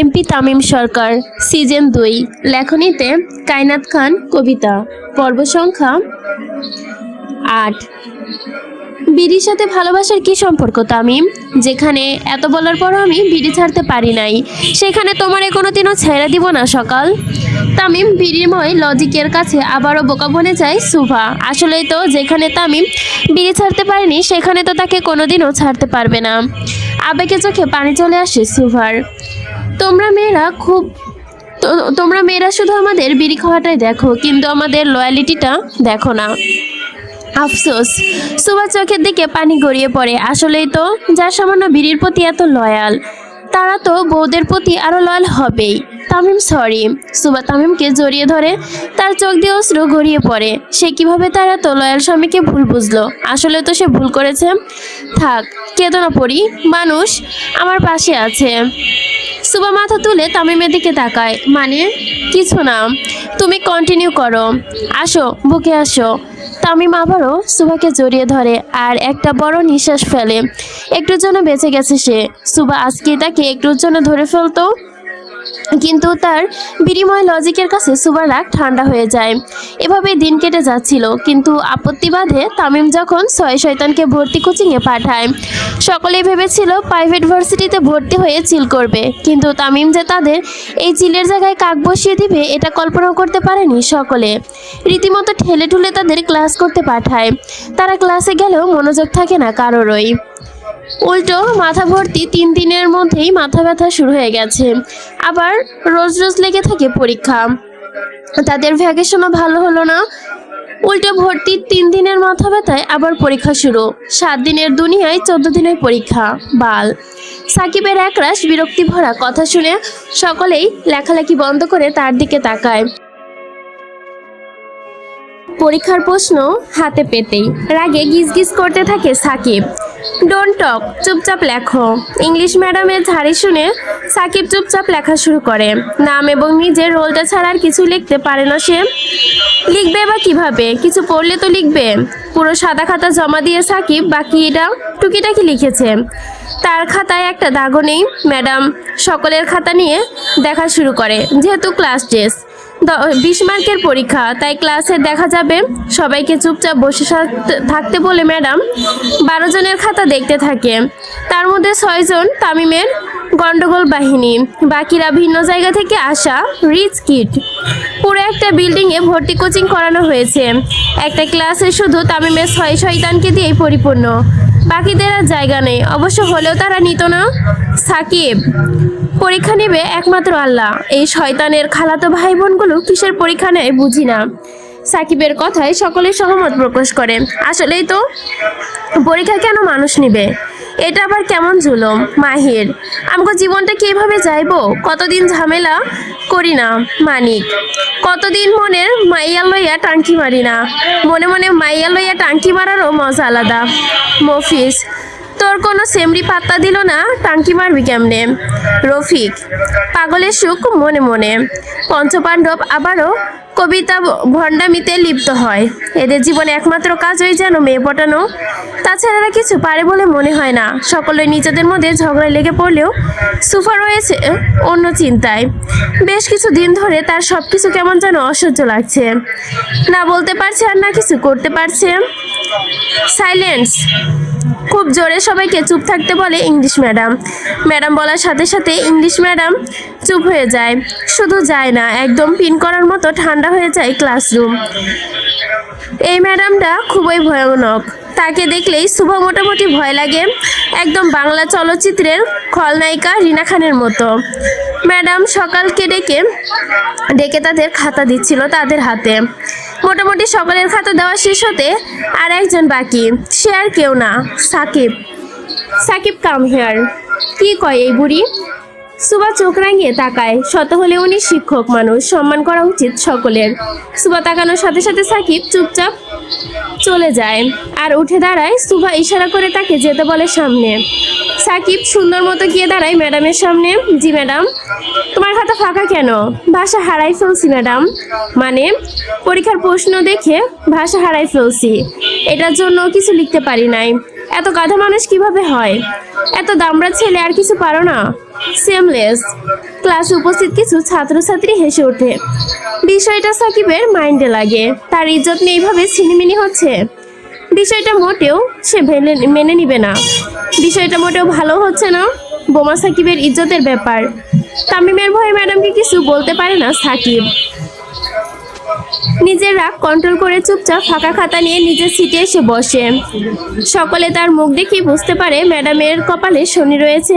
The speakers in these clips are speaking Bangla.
এমপি তামিম সরকার, সিজন দুই, লেখনীতে কায়নাত খান কবিতা, পর্ব সংখ্যা আট। বিড়ির সাথে ভালোবাসার কি সম্পর্ক তামিম? যেখানে এত বলার পরও আমি বিড়ি ছাড়তে পারি নাই, সেখানে তোমার কোনোদিনও ছেড়ে দিব না সকাল। তামিম বিড়িময় লজিকের কাছে আবারও বোকা বনে যায় সুভা। আসলেই তো যেখানে তামিম বিড়ি ছাড়তে পারেনি, সেখানে তো তাকে কোনোদিনও ছাড়তে পারবে না। আবেগে চোখে পানি চলে আসে সুভার। তোমরা মেয়েরা খুব তোমরা মেয়েরা শুধু আমাদের বিড়ি খাওয়াটাই দেখো, কিন্তু আমাদের লয়ালিটিটা দেখো না। আফসোস। সুভার চোখের দিকে পানি গড়িয়ে পড়ে। আসলেই তো, যার সামান্য বিড়ির প্রতি এত লয়াল তারা তো বউদের প্রতি আরও লয়াল হবেই। তামিম সরি সুবা তামিমকে জড়িয়ে ধরে তার চোখ দিয়ে অশ্রু গড়িয়ে পড়ে। সে কীভাবে তার এত লয়াল স্বামীকে ভুল বুঝলো? আসলে তো সে ভুল করেছে। থাক কেদনা পড়ি। মানুষ আমার পাশে আছে। সুবা মাথা তুলে তামিমের দিকে তাকায়। মানে? কিছু না। তুমি কন্টিনিউ করো। আসো, বুকে আসো। তামিম আবারও সুভাকে জড়িয়ে ধরে আর একটা বড় নিঃশ্বাস ফেলে। একটুর জন্য বেঁচে গেছে সে। সুবা আজকে তাকে একটুর জন্য ধরে ফেলতো? কিন্তু তার বিনিময় লজিকের কাছে সুবার রাগ ঠান্ডা হয়ে যায়। এভাবে দিন কেটে যাচ্ছিল। কিন্তু আপত্তি বাধে তামিম যখন ছয় শয়তানকে ভর্তি কোচিংয়ে পাঠায়। সকলেই ভেবেছিল প্রাইভেট ভার্সিটিতে ভর্তি হয়ে চিল করবে। কিন্তু তামিম যে তাদের এই চিলের জায়গায় কাক বসিয়ে দিবে, এটা কল্পনাও করতে পারেনি সকলে। রীতিমতো ঠেলে ঠুলে তাদের ক্লাস করতে পাঠায়। তারা ক্লাসে গেলেও মনোযোগ থাকে না কারোরই। উল্টো মাথা ভর্তি তিন দিনের মধ্যেই মাথা ব্যথা শুরু হয়ে গেছে। আবার রোজ রোজ লেগে থাকে পরীক্ষা। তাদের ভ্যাকেশনও ভালো হলো না। উল্টো ভর্তির তিন দিনের মাথা ব্যথায় আবার পরীক্ষা শুরু। সাত দিনের দুনিয়ায় চোদ্দ দিনের পরীক্ষা, বাল। সাকিবের একরাশ বিরক্তি ভরা কথা শুনে সকলেই লেখালেখি বন্ধ করে তার দিকে তাকায়। পরীক্ষার প্রশ্ন হাতে পেতেই। রাগে গিজগিজ করতে থাকে সাকিব। ডোন্ট টক চুপচাপ লেখো। ইংলিশ ম্যাডামের ঝাড়ি শুনে সাকিব চুপচাপ লেখা শুরু করে। নাম এবং নিজের রোলটা ছাড়া আর কিছু লিখতে পারে না সে। লিখবে বা কীভাবে? কিছু পড়লে তো লিখবে। পুরো সাদা খাতা জমা দিয়ে সাকিব বাকিটা টুকিটাকি লিখেছে। তার খাতায় একটা দাগও নেই, ম্যাডাম। সকলের খাতা নিয়ে দেখা শুরু করে, যেহেতু ক্লাস টেস্ট বিশ মার্কের পরীক্ষা, তাই ক্লাসে দেখা যাবে। সবাইকে চুপচাপ বসে থাকতে- বলে ম্যাডাম বারো জনের খাতা দেখতে থাকে। তার মধ্যে ছয়জন তামিমের গন্ডগোল বাহিনী, বাকিরা ভিন্ন জায়গা থেকে আসা রিচ কিট পুরো একটা বিল্ডিংয়ে ভর্তি কোচিং করানো হয়েছে। একটা ক্লাসে শুধু তামিমের ছয় শয়তানকে দিয়েই পরিপূর্ণ। বাকিদের আর জায়গা নেই, অবশ্য হলেও তারা নিত না সাকিব। পরীক্ষা নেবে একমাত্র আল্লাহ। এই শয়তানের খালাতো ভাই বোনগুলো কিসের পরীক্ষা নেয় বুঝি না। সাকিবের কথায় সকলে সহমত প্রকাশ করে। আসলেই তো, পরীক্ষা কেন মানুষ নিবে? এটা আবার কেমন জুলুম? মাহির, আমগো জীবনটা কি এভাবে যাইবো? কতদিন ঝামেলা করি না, মানিক। কতদিন মনের মাইয়া লইয়া টাঙ্কি মারি না। মনে মনে মাইয়া লইয়া টাঙ্কি মারারও মজা আলাদা। মফিস তোর কোনো সেমরি পাত্তা দিল না? টাঙ্কি মারবি কেমনে? রফিক, পাগলের সুখ মনে মনে। পঞ্চপাণ্ডব আবারও কবিতা ভণ্ডামিতে লিপ্ত হয়। এদের জীবনে একমাত্র কাজ কাজই যেন মেয়ে পটানো। তাছাড়া কিছু পারে বলে মনে হয় না। সকলে নিজেদের মধ্যে ঝগড়ায় লেগে পড়লেও সুফা রয়েছে অন্য চিন্তায়। বেশ কিছু দিন ধরে তার সব কিছু কেমন যেন অসহ্য লাগছে। না বলতে পারছে আর না কিছু করতে পারছে। সাইলেন্স খুব জোরে সবাইকে চুপ থাকতে বলে ইংলিশ ম্যাডাম। ম্যাডাম বলার সাথে সাথে ইংলিশ ম্যাডাম চুপ হয়ে যায়। শুধু যায় না, একদম পিন করার মতো ঠান্ডা হয়ে যায় ক্লাসরুম। এই ম্যাডামটা খুবই ভয়ানক। তাকে দেখলেই শুভ মোটামুটি ভয় লাগে, একদম বাংলা চলচ্চিত্রের খলনায়িকা রিনা খানের মতো। ম্যাডাম সকালকে ডেকে ডেকে তাদের খাতা দিচ্ছিল তাদের হাতে। মোটামুটি সকলের খাতা দেওয়া শেষ হতে আর একজন বাকি। সে আর কেউ না। সাকিব। Sakib come here. কি কয় এই বুড়ি? সুবা চোখ রাঙিয়ে তাকায়। শত হলে উনি শিক্ষক মানুষ। সম্মান করা উচিত সকলের। সুবা তাকানোর সাথে সাথে সাকিব চুপচাপ চলে যায়। আর উঠে দাঁড়ায় সুভা ইশারা করে তাকে যেতে বলে সামনে। সাকিব সুন্দর মতো গিয়ে দাঁড়ায় ম্যাডামের সামনে। জি, ম্যাডাম। তোমার খাতা ফাঁকা কেন? ভাষা হারাই ফেলছি, ম্যাডাম। মানে পরীক্ষার প্রশ্ন দেখে ভাষা হারাই ফেলছি। এটার জন্য কিছু লিখতে পারি নাই। এত গাধা মানুষ কীভাবে হয়? এত দামড়া ছেলে আর কিছু পারো না? সেমলেস ক্লাসে উপস্থিত কিছু ছাত্রছাত্রী হেসে ওঠে। বিষয়টা সাকিবের মাইন্ডে লাগে। তার ইজ্জত নিয়ে এইভাবে ছিনিমিনি হচ্ছে? বিষয়টা মোটেও সে মেনে নিবে না। বিষয়টা মোটেও ভালো হচ্ছে না। বোমা সাকিবের ইজ্জতের ব্যাপার। তামিমের ভয়ে ম্যাডামকে কিছু বলতে পারে না সাকিব। নিজের রাগ কন্ট্রোল করে চুপচাপ ফাঁকা খাতা নিয়ে নিজের সিটে এসে বসে। সকলে তার মুখ দেখেই বুঝতে পারে ম্যাডামের কপালে শনি রয়েছে।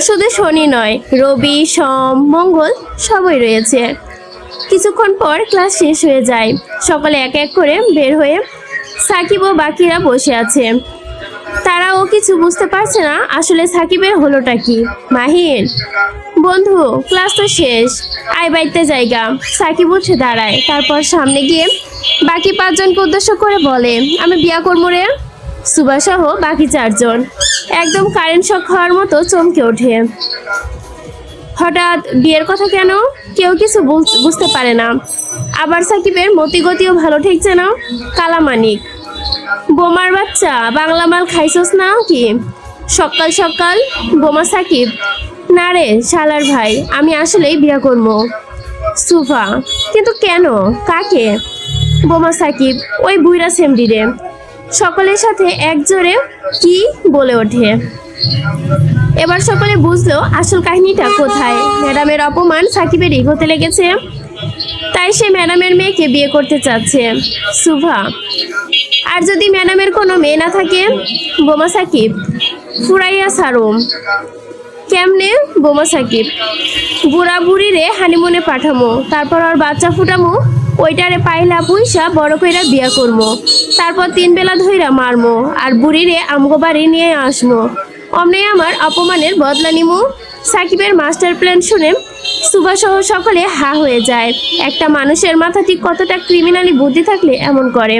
শুধু শনি নয়, রবি, সোম, মঙ্গল সবই রয়েছে। কিছুক্ষণ পর ক্লাস শেষ হয়ে যায়। সকলে এক এক করে বের হয়ে সাকিব ও বাকিরা বসে আছে। তারাও কিছু বুঝতে পারছে না আসলে সাকিবের হলোটা কি। মাহির বন্ধু, ক্লাস তো শেষ। আয় বাইতে জায়গা। সাকিব উঠে দাঁড়ায়। তারপর সামনে গিয়ে বাকি পাঁচজনকে উদ্দেশ্য করে বলে, আমি বিয়া করব রে। সুভাসহ বাকি চারজন। একদম কারেন্ট শক হওয়ার মতো চমকে ওঠে। হঠাৎ বিয়ের কথা কেন? কেউ কিছু বুঝ- বুঝতে পারে না। আবার সাকিবের মতিগতিও ভালো ঠেকছে না কালামানিক। বোমার বাচ্চা, বাংলা মাল খাইছস না কি? সকাল সকাল বোমা সাকিব। না রে, শালার ভাই, আমি আসলেই বিয়া করব। সুফা, কিন্তু কেন? কাকে? বোমা সাকিব, ওই বুইরা সেমডি রে সকলের সাথে একজোরে কি বলে ওঠে? এবার সকলে বুঝলো আসল কাহিনীটা কোথায়। ম্যাডামের অপমান সাকিবের এগোতে লেগেছে। তাই সে ম্যাডামের মেয়েকে বিয়ে করতে চাচ্ছে। সুভা আর যদি ম্যাডামের কোনো মেয়ে না থাকে, বোমা সাকিব, ফুরাইয়া সারুম কেমনে বোমা সাকিব? বুড়া বুড়ি রে হানিমুনে পাঠামো, তারপর আর বাচ্চা ফুটামো, ওইটারে পাইলা পুইসা বড় কইরা বিয়া করমো। তারপর তিন বেলা ধইরা মারমো, আর বুড়ি রে আমগো বাড়ি নিয়ে আসমো। অমনে আমার অপমানের বদলা নিমু। সাকিবের মাস্টার প্ল্যান শুনে সুভাসহ সকলে হা হয়ে যায়। একটা মানুষের মাথা ঠিক কতটা ক্রিমিনালি বুদ্ধি থাকলে এমন করে।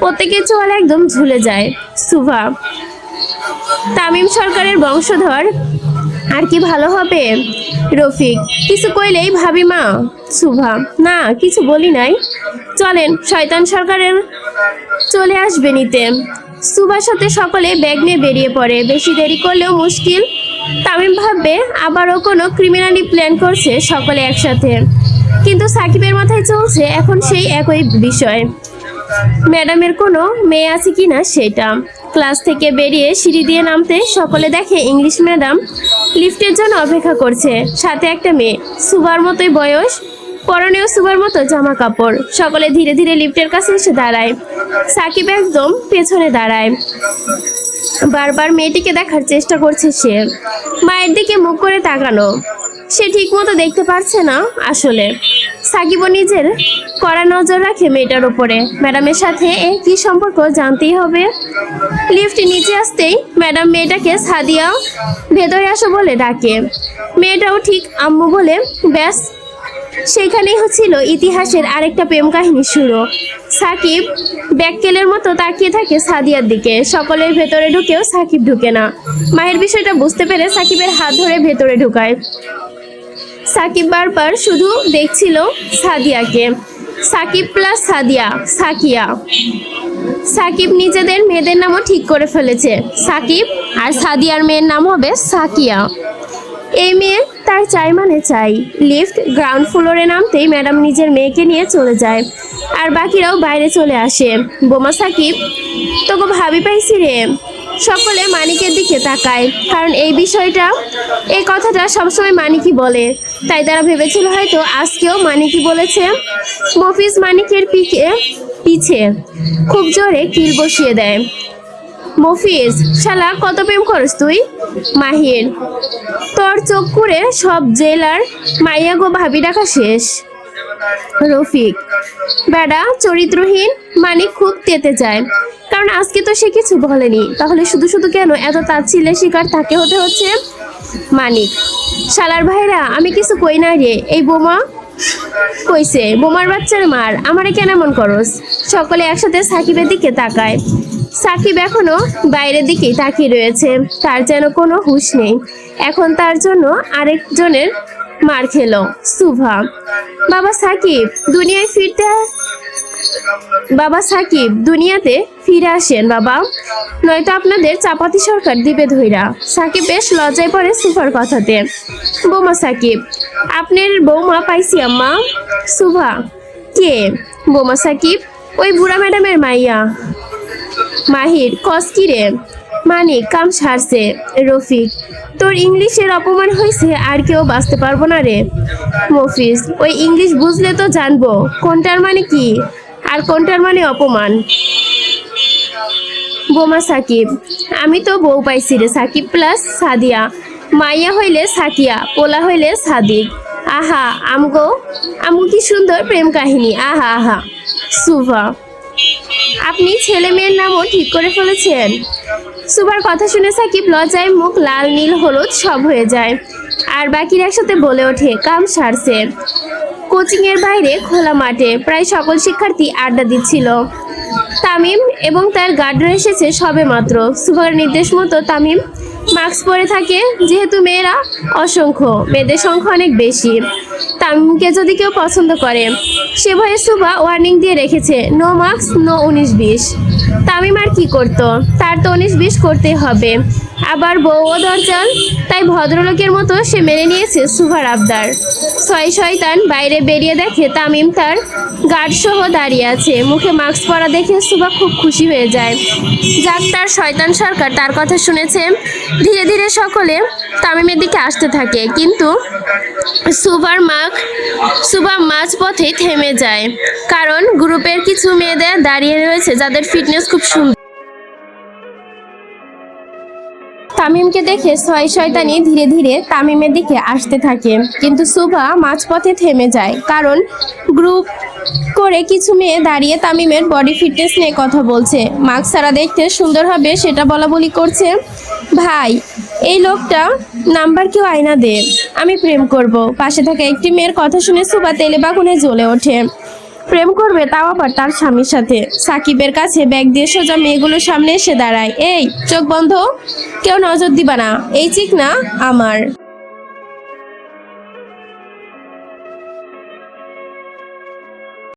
প্রত্যেকের চোয়াল একদম ঝুলে যায়। সুভা, তামিম সরকারের বংশধর, আর কি ভালো হবে? রফিক, কিছু কইলেই ভাবি মা। সুভা, না, কিছু বলি নাই। চলেন, শয়তান সরকারের চলে আসবে নিতে। সুভার সাথে সকলে ব্যাগ নিয়ে বেরিয়ে পড়ে। বেশি দেরি করলেও মুশকিল। তামিম ভাববে, আবারও কোনো ক্রিমিনালি প্ল্যান করছে সকলে একসাথে। কিন্তু সাকিবের মাথায় চলছে এখন সেই একই বিষয়। ম্যাডামের কোনো মেয়ে আছে কি না সেটা। ক্লাস থেকে বেরিয়ে সিঁড়ি দিয়ে নামতে সকলে দেখে ইংলিশ ম্যাডাম লিফটের জন্য অপেক্ষা করছে। সাথে একটা মেয়ে। সুবার মতোই বয়স পরনেও সুবার মতো জামা কাপড়। সকলে ধীরে ধীরে লিফটের কাছে এসে দাঁড়ায়। সাকিব একদম পেছনে দাঁড়ায়। বারবার মেয়েটিকে দেখার চেষ্টা করছে সে। মায়ের দিকে মুখ করে তাকানো সে ঠিকমতো দেখতে পারছে না আসলে। সাকিবও নিজের কড়া নজর রাখে মেয়েটার উপরে। ম্যাডামের সাথে এর কি সম্পর্ক জানতেই হবে। লিফট নিচে আসতেই ম্যাডাম মেয়েটাকে সাদিয়া ভেতরে আসো বলে ডাকে। মেয়েটাও ঠিক আম্মু বলে, ব্যাস সেইখানেই হচ্ছিল ইতিহাসের আরেকটা প্রেম কাহিনী শুরু। সাকিব ব্যাককেলের মতো তাকিয়ে থাকে সাদিয়ার দিকে। সকলের ভেতরে ঢুকেও সাকিব ঢুকে না। মায়ের বিষয়টা বুঝতে পেরে সাকিবের হাত ধরে ভেতরে ঢুকায়। সাকিব বারবার শুধু দেখছিল সাদিয়াকে। সাকিব প্লাস সাদিয়া, সাকিয়া। সাকিব নিজেদের মেয়েদের নামও ঠিক করে ফেলেছে। সাকিব আর সাদিয়ার মেয়ের নাম হবে সাকিয়া। এই মেয়ে তার চাই মানে চাই। লিফট গ্রাউন্ড ফ্লোরে নামতেই ম্যাডাম নিজের মেয়েকে নিয়ে চলে যায় আর বাকিরাও বাইরে চলে আসে। বোমা সাকিব, তোকে ভাবি পাইছি রে। সকলে মানিকের দিকে তাকায়, কারণ এই বিষয়টা, এই কথাটা সবসময় মানিকই বলে। তাই তারা ভেবেছিল হয়তো আজকেও মানিকই বলেছে। মফিজ মানিকের পিকে পিছে খুব জোরে কিল বসিয়ে দেয়। মফিজ, শালা, কত প্রেম করস তুই? মাহির, তোর চোখ করে সব জেলার মাইয়া গো ভাবি ডাকা শেষ। রফিক, বেড়া, চরিত্রহীন মানিক খুব তেতে যায়। কারণ আজকে তো সে কিছু বলেনি। তাহলে শুধু শুধু কেন এত তাচ্ছিল্যের শিকার তাকে হতে হচ্ছে মানিক? শালার ভাইরা, আমি কিছু কই না রে। এই বোমা কইছে, বোমার বাচ্চার মার। আমারে কেন এমন করস? সকলে একসাথে সাকিবের দিকে তাকায়। সাকিব এখনও বাইরের দিকেই তাকিয়ে রয়েছে। তার যেন কোনো হুঁশ নেই। এখন তার জন্য আরেকজনের মার খেলো সুভা বাবা সাকিব, দুনিয়ায় ফিরতে বাবা সাকিব, দুনিয়াতে ফিরে আসেন বাবা। নয়তো আপনাদের চাপাতি সরকার দিবে ধৈরা সাকিব বেশ লজ্জায় পড়ে সুফার কথাতে। বৌমা সাকিব, আপনার বৌমা পাইছি আম্মা। সুভা কে? বৌমা সাকিব, ওই বুড়া ম্যাডামের মাইয়া। মাহির কস কি রে মানিক, কাম সারছে। রফিক, তোর ইংলিশের অপমান হয়েছে, আর কেউ বাঁচতে পারব না রে। মফিজ, ওই ইংলিশ বুঝলে তো জানব, কোনটার মানে কি? আর কোনটার মানে অপমান? বোমা সাকিব, আমি তো বউ পাইছি রে, সাকিব প্লাস সাদিয়া। মাইয়া হইলে সাকিয়া, পোলা হইলে সাদিক। আহা, আমগো আমগো কি সুন্দর প্রেম কাহিনী। আহা আহা। সুভা আপনি ছেলে মেয়ের নামও ঠিক করে ফেলেছেন। সুবার কথা শুনে সাকিব লজ্জায় মুখ লাল নীল হলুদ সব হয়ে যায়। আর বাকিরা একসাথে বলে ওঠে, কাম সারছে। কোচিংয়ের বাইরে খোলা মাঠে প্রায় সকল শিক্ষার্থী আড্ডা দিচ্ছিল। তামিম এবং তার গার্ডরা এসেছে সবে মাত্র। সুভার নির্দেশ মতো তামিম মাস্ক পরে থাকে, যেহেতু মেয়েরা অসংখ্য, মেয়েদের সংখ্যা অনেক বেশি। তামিমকে যদি কেউ পছন্দ করে, সে ভয়ে সুভা ওয়ার্নিং দিয়ে রেখেছে নো মাস্ক নো উনিশ বিশ। তামিম আর কি করতো? তার তো উনিশ বিশ করতেই হবে। আবার বউও দরজাল, তাই ভদ্রলোকের মতো সে মেনে নিয়েছে সুভার আবদার। ছয় শয়তান বাইরে বেরিয়ে দেখে তামিম তার গার্ড সহ দাঁড়িয়ে আছে। মুখে মাস্ক পরা দেখে সুভা খুব খুশি হয়ে যায়। যাক তার শয়তান সরকার, তার কথা শুনেছে। ধীরে ধীরে সকলে তামিমের দিকে আসতে থাকে। কিন্তু সুভার মাক সুভা মাঝ পথেই থেমে যায়। কারণ গ্রুপের কিছু মেয়েদের দাঁড়িয়ে রয়েছে যাদের ফিটনেস খুব সুন্দর। তামিমকে দেখে ছয় শয়তানি ধীরে ধীরে তামিমের দিকে আসতে থাকে। কিন্তু সুভা মাঝপথে থেমে যায়, কারণ গ্রুপ করে কিছু মেয়ে দাঁড়িয়ে তামিমের বডি ফিটনেস নিয়ে কথা বলছে। মাস্ক ছাড়া দেখতে সুন্দর হবে সেটা বলা বলি করছে, ভাই, এই লোকটা নাম্বার কেউ আয়না দে আমি প্রেম করব। পাশে থাকা একটি মেয়ের কথা শুনে সুভা তেলে বাগুনে জ্বলে ওঠে। প্রেম করবে তাও আবার তার স্বামীর সাথে। সাকিবের কাছে ব্যাগ দিয়ে সোজা মেয়েগুলোর সামনে এসে দাঁড়ায়। এই, চোখ বন্ধ। কেউ নজর দিবা না। এই চিক না আমার।